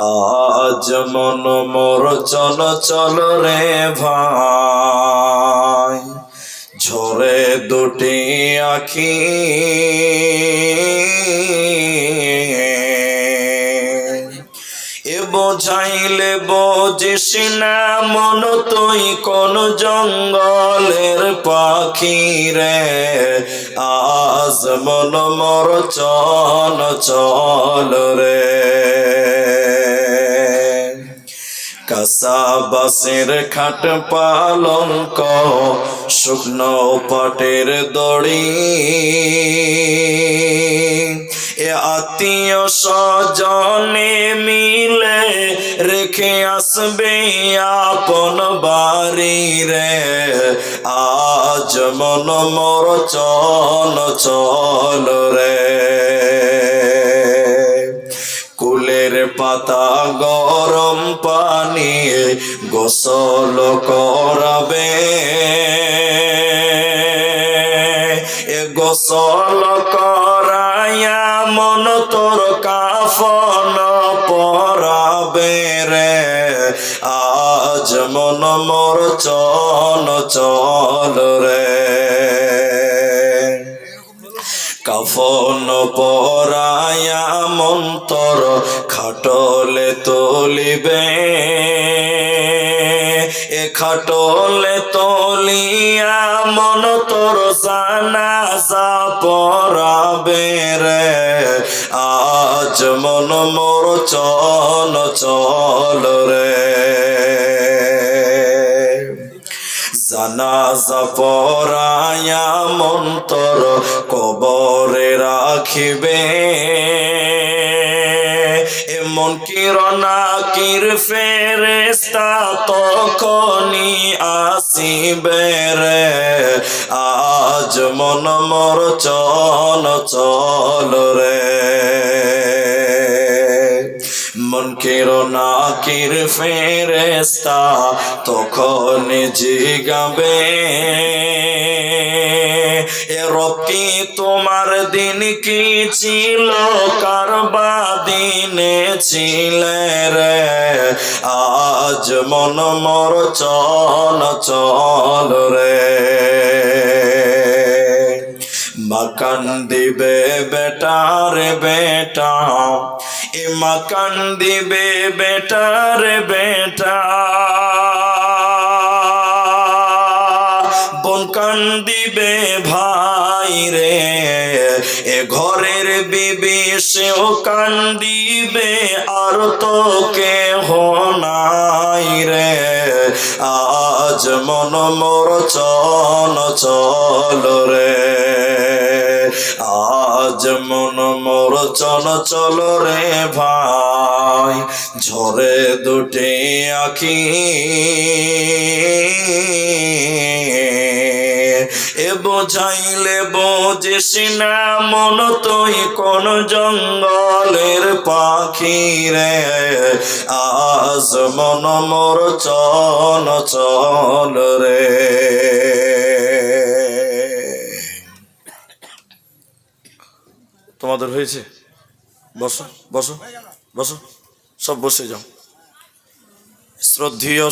আজ মন মোর চল চল রে ভাই। ঝরে দুটি আখি। এ বোঝাইলে বোঝিস না মন তুই কোন জঙ্গলের পাখি রে। আজ মন মর চল চল রে কাসা বাসের খাট পালঙ্ক শুকনো পাটের দড়ি। এ আত্মীয় স্বজনে মিলে রেখে আসবে আপন বাড়ি রে। আজ মন মোর চল চল রে। পাতা গরম পানি গোসল করাবে। এ গোসল করাইয়া মন তোর কাফন পরাবে রে। আজ মন মোর চল চল রে। কাফন পরায়া মন্তর খাটলে তলিবে। এ খাটলে তলিয়া মন তোর জানাজা পরাবে রে। আজ মন মোর চল চল রে। জানাজা পরায়া মন্তর কবরে রাখিবে। এমন কিরণা কির ফেরেস্তা তখনই আসিবে রে। আজ মন মর চল চল রে। মন কেরো না কির ফেরেস্তা তখন জিগাবে, এ রকি তোমার দিন কি ছিল? কারবা দিনে ছিলে রে। আজ মন মর চল চল রে। মাকান দিবে বেটা এ মাকান দিবে বেটার বেটা। বোন কান দিবে ভাই রে, এ ঘরের বিবি সেও কান দিবে আর তো কেহ নাই রে। আজ মন মোর চল চল রে। আজ মন মোর চল চল রে ভাই, ঝরে দুটি আখি। এ বোঝাইলে বোঝিস না মন তুই কোন জঙ্গলের পাখি রে। আজ মন মোর চল চল রে। তোমাদের হয়েছে। বসো বসো বসো। সব বসে যাও। শ্রদ্ধীয়